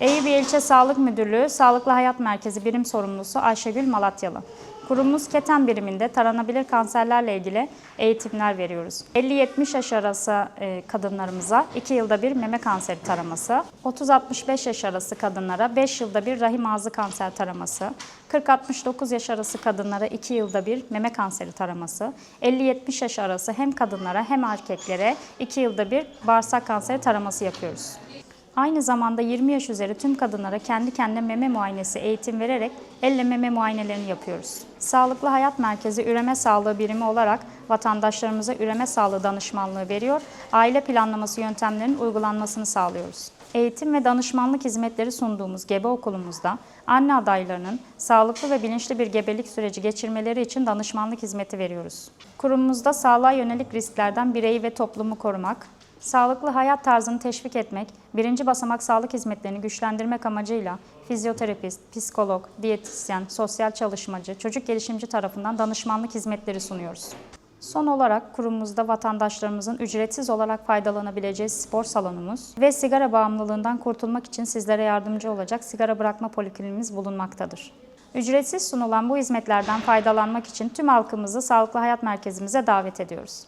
Eyüp İlçe Sağlık Müdürlüğü Sağlıklı Hayat Merkezi Birim Sorumlusu Ayşegül Malatyalı. Kurumumuz keten biriminde taranabilir kanserlerle ilgili eğitimler veriyoruz. 50-70 yaş arası e, kadınlarımıza 2 yılda bir meme kanseri taraması, 30-65 yaş arası kadınlara 5 yılda bir rahim ağzı kanser taraması, 40-69 yaş arası kadınlara 2 yılda bir meme kanseri taraması, 50-70 yaş arası hem kadınlara hem erkeklere 2 yılda bir bağırsak kanseri taraması yapıyoruz. Aynı zamanda 20 yaş üzeri tüm kadınlara kendi kendine meme muayenesi eğitim vererek elle meme muayenelerini yapıyoruz. Sağlıklı Hayat Merkezi Üreme Sağlığı Birimi olarak vatandaşlarımıza üreme sağlığı danışmanlığı veriyor, aile planlaması yöntemlerinin uygulanmasını sağlıyoruz. Eğitim ve danışmanlık hizmetleri sunduğumuz gebe okulumuzda anne adaylarının sağlıklı ve bilinçli bir gebelik süreci geçirmeleri için danışmanlık hizmeti veriyoruz. Kurumumuzda sağlığa yönelik risklerden bireyi ve toplumu korumak, Sağlıklı hayat tarzını teşvik etmek, birinci basamak sağlık hizmetlerini güçlendirmek amacıyla fizyoterapist, psikolog, diyetisyen, sosyal çalışmacı, çocuk gelişimci tarafından danışmanlık hizmetleri sunuyoruz. Son olarak kurumumuzda vatandaşlarımızın ücretsiz olarak faydalanabileceği spor salonumuz ve sigara bağımlılığından kurtulmak için sizlere yardımcı olacak sigara bırakma poliklinimiz bulunmaktadır. Ücretsiz sunulan bu hizmetlerden faydalanmak için tüm halkımızı Sağlıklı Hayat Merkezimize davet ediyoruz.